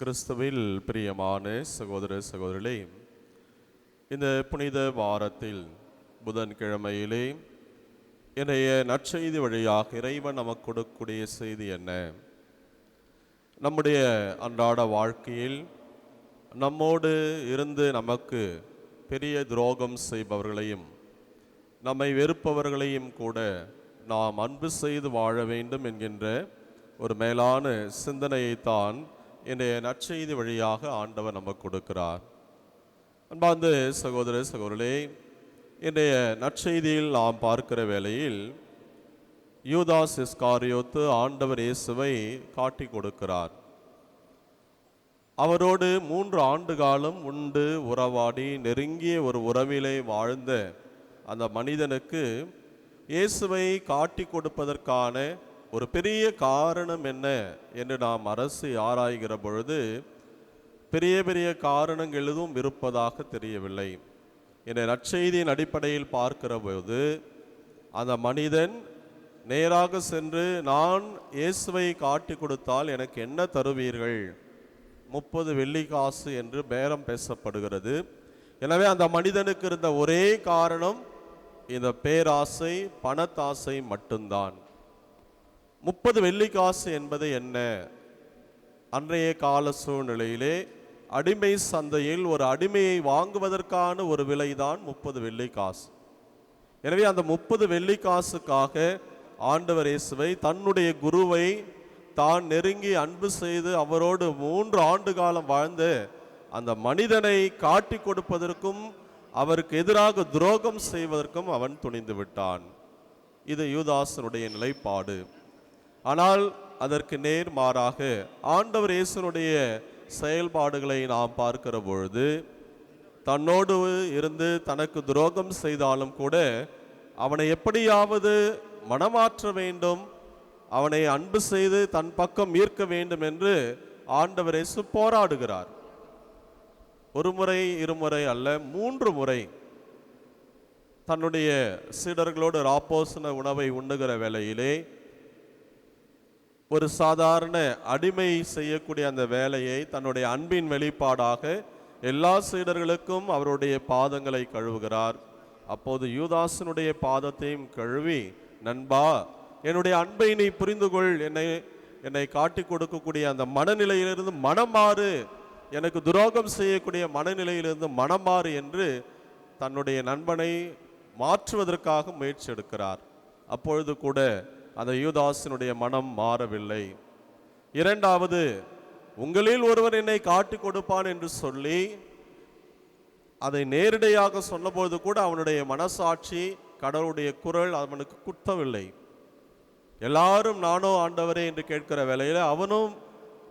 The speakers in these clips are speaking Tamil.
கிறிஸ்துவில் பிரியமான சகோதர சகோதரிகளே இந்த புனித வாரத்தில் புதன்கிழமையிலே இன்றைய நற்செய்தி வழியாக இறைவன் நமக்கு கொடுக்கக்கூடிய செய்தி என்ன? நம்முடைய அன்றாட வாழ்க்கையில் நம்மோடு இருந்து நமக்கு பெரிய துரோகம் செய்பவர்களையும் நம்மை வெறுப்பவர்களையும் கூட நாம் அன்பு செய்து வாழ வேண்டும் என்கின்ற ஒரு மேலான சிந்தனையைத்தான் இன்றைய நற்செய்தி வழியாக ஆண்டவர் நமக்கு கொடுக்கிறார். அன்பார்ந்த சகோதர சகோதரே இன்றைய நற்செய்தியில் நாம் பார்க்கிற வேளையில் யூதாஸ் இஸ்காரியோத்து ஆண்டவர் இயேசுவை காட்டி கொடுக்கிறார். அவரோடு மூன்று ஆண்டு காலம் உண்டு உறவாடி நெருங்கிய ஒரு உறவிலே வாழ்ந்த அந்த மனிதனுக்கு இயேசுவை காட்டி கொடுப்பதற்கான ஒரு பெரிய காரணம் என்ன என்று நாம் அரசு ஆராய்கிற பொழுது பெரிய பெரிய காரணங்கள் எதுவும் இருப்பதாக தெரியவில்லை. என்னை நற்செய்தியின் அடிப்படையில் பார்க்கிற போது அந்த மனிதன் நேராக சென்று நான் இயேசுவை காட்டி கொடுத்தால் எனக்கு என்ன தருவீர்கள்? முப்பது வெள்ளி காசு என்று பேரம் பேசப்படுகிறது. எனவே அந்த மனிதனுக்கு இருந்த ஒரே காரணம் இந்த பேராசை பணத்தாசை மட்டும்தான். முப்பது வெள்ளிக்காசு என்பது என்ன? அன்றைய கால சூழ்நிலையிலே அடிமை சந்தையில் ஒரு அடிமையை வாங்குவதற்கான ஒரு விலைதான் முப்பது வெள்ளிக்காசு எனவே அந்த முப்பது வெள்ளிக்காசுக்காக ஆண்டவர் இயேசுவை தன்னுடைய குருவை தான் நெருங்கி அன்பு செய்து அவரோடு மூன்று ஆண்டு காலம் வாழ்ந்து அந்த மனிதனை காட்டி கொடுப்பதற்கும் அவருக்கு எதிராக துரோகம் செய்வதற்கும் அவன் துணிந்து விட்டான். இது யூதாசனுடைய நிலைப்பாடு. ஆனால் அதற்கு நேர் மாறாக ஆண்டவர் இயேசுனுடைய செயல்பாடுகளை நாம் பார்க்கிற பொழுது தன்னோடு இருந்து தனக்கு துரோகம் செய்தாலும் கூட அவனை எப்படியாவது மனமாற்ற வேண்டும் அவனை அன்பு செய்து தன் பக்கம் ஈர்க்க வேண்டும் என்று ஆண்டவர் இயேசு போராடுகிறார். ஒரு முறை இருமுறை அல்ல மூன்று முறை தன்னுடைய சீடர்களோடு ராப்போசன உணவை உண்ணுகிற வேளையிலே ஒரு சாதாரண அடிமை செய்யக்கூடிய அந்த வேலையை தன்னுடைய அன்பின் வெளிப்பாடாக எல்லா சீடர்களுக்கும் அவருடைய பாதங்களை கழுவுகிறார். அப்போது யூதாசனுடைய பாதத்தையும் கழுவி நண்பா என்னுடைய அன்பை நீ புரிந்து கொள் என்னை என்னை காட்டி கொடுக்கக்கூடிய அந்த மனநிலையிலிருந்து மனமாறு எனக்கு துரோகம் செய்யக்கூடிய மனநிலையிலிருந்து மனமாறு என்று தன்னுடைய நண்பனை மாற்றுவதற்காக முயற்சி எடுக்கிறார். அப்பொழுது கூட அந்த யூதாசனுடைய மனம் மாறவில்லை. இரண்டாவது உங்களில் ஒருவர் என்னை காட்டி கொடுப்பான் என்று சொல்லி அதை நேரடியாக சொன்னபோது கூட அவனுடைய மனசாட்சி கடவுளுடைய குரல் அவனுக்கு குத்தவில்லை. எல்லாரும் நானோ ஆண்டவரே என்று கேட்கிற வேளையில் அவனும்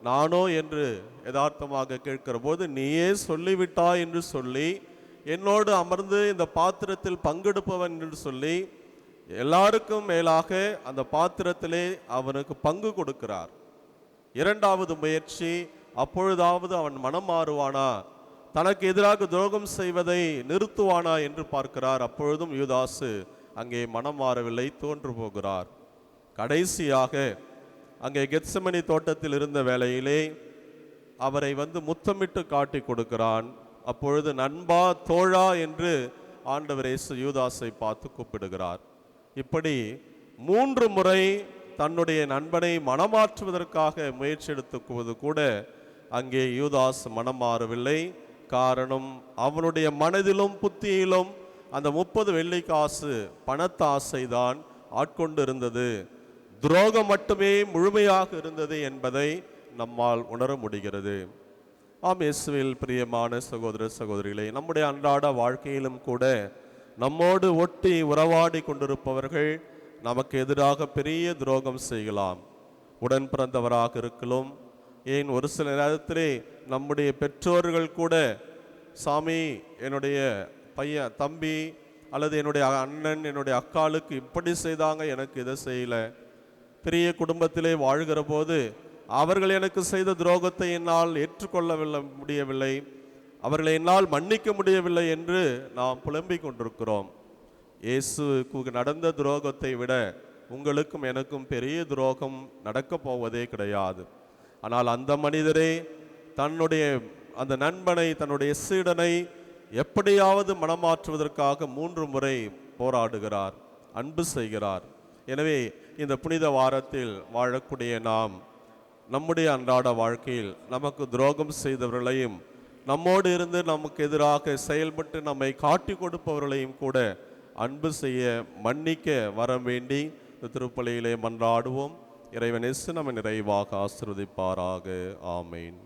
நானோ என்று யதார்த்தமாக கேட்கிற போது நீயே சொல்லிவிட்டாய் என்று சொல்லி என்னோடு அமர்ந்து இந்த பாத்திரத்தில் பங்கெடுப்பவன் என்று சொல்லி எல்லாருக்கும் மேலாக அந்த பாத்திரத்திலே அவனுக்கு பங்கு கொடுக்கிறார். இரண்டாவது முயற்சி அப்பொழுதாவது அவன் மனம் மாறுவானா? தனக்கு எதிராக துரோகம் செய்வதை நிறுத்துவானா என்று பார்க்கிறார். அப்பொழுதும் யுதாசு அங்கே மனம் மாறவில்லை தோன்று போகிறார். கடைசியாக அங்கே கெட்சமணி தோட்டத்தில் இருந்த வேளையிலே அவரை வந்து முத்தமிட்டு காட்டி கொடுக்கிறான். அப்பொழுது நண்பா தோழா என்று ஆண்டவர் இயேசு யூதாஸை பார்த்து கூப்பிடுகிறார். இப்படி மூன்று முறை தன்னுடைய நண்பனை மனமாற்றுவதற்காக முயற்சி எடுத்துக்குவது கூட அங்கே யூதாஸ் மனம் மாறவில்லை. காரணம் அவனுடைய மனதிலும் புத்தியிலும் அந்த முப்பது வெள்ளி காசு பணத்தாசை தான் ஆட்கொண்டு இருந்தது துரோகம் மட்டுமே முழுமையாக இருந்தது என்பதை நம்மால் உணர முடிகிறது. ஆம் இயேசுவில் பிரியமான சகோதர சகோதரிகளே நம்முடைய அன்றாட வாழ்க்கையிலும் கூட நம்மோடு ஒட்டி உறவாடி கொண்டிருப்பவர்கள் நமக்கு எதிராக பெரிய துரோகம் செய்யலாம். உடன் பிறந்தவராக இருக்கலாம். ஏன் ஒரு சில நேரத்திலே நம்முடைய பெற்றோர்கள் கூட சாமி என்னுடைய பையன் தம்பி அல்லது என்னுடைய அண்ணன் என்னுடைய அக்காளுக்கு இப்படி செய்தாங்க எனக்கு இதை செய்யலை. பெரிய குடும்பத்திலே வாழ்கிற போது அவர்கள் எனக்கு செய்த துரோகத்தை என்னால் ஏற்றுக்கொள்ளவில்லை முடியவில்லை. அவர்களை என்னால் மன்னிக்க முடியவில்லை என்று நாம் புலம்பிக் கொண்டிருக்கிறோம். இயேசுக்கு நடந்த துரோகத்தை விட உங்களுக்கும் எனக்கும் பெரிய துரோகம் நடக்கப் போவதே கிடையாது. ஆனால் அந்த மனிதரே தன்னுடைய அந்த நண்பனை தன்னுடைய சீடனை எப்படியாவது மனமாற்றுவதற்காக மூன்று முறை போராடுகிறார் அன்பு செய்கிறார். எனவே இந்த புனித வாரத்தில் வாழக்கூடிய நாம் நம்முடைய அன்றாட வாழ்க்கையில் நமக்கு துரோகம் செய்தவர்களையும் நம்மோடு இருந்து நமக்கு எதிராக செயல்பட்டு நம்மை காட்டி கொடுப்பவர்களையும் கூட அன்பு செய்ய மன்னிக்க வர வேண்டி இந்த திருப்பலியிலே மன்றாடுவோம். இறைவன் எஸ் நம்ம நிறைவாக ஆசிர்வதிப்பாராக. ஆமேன்.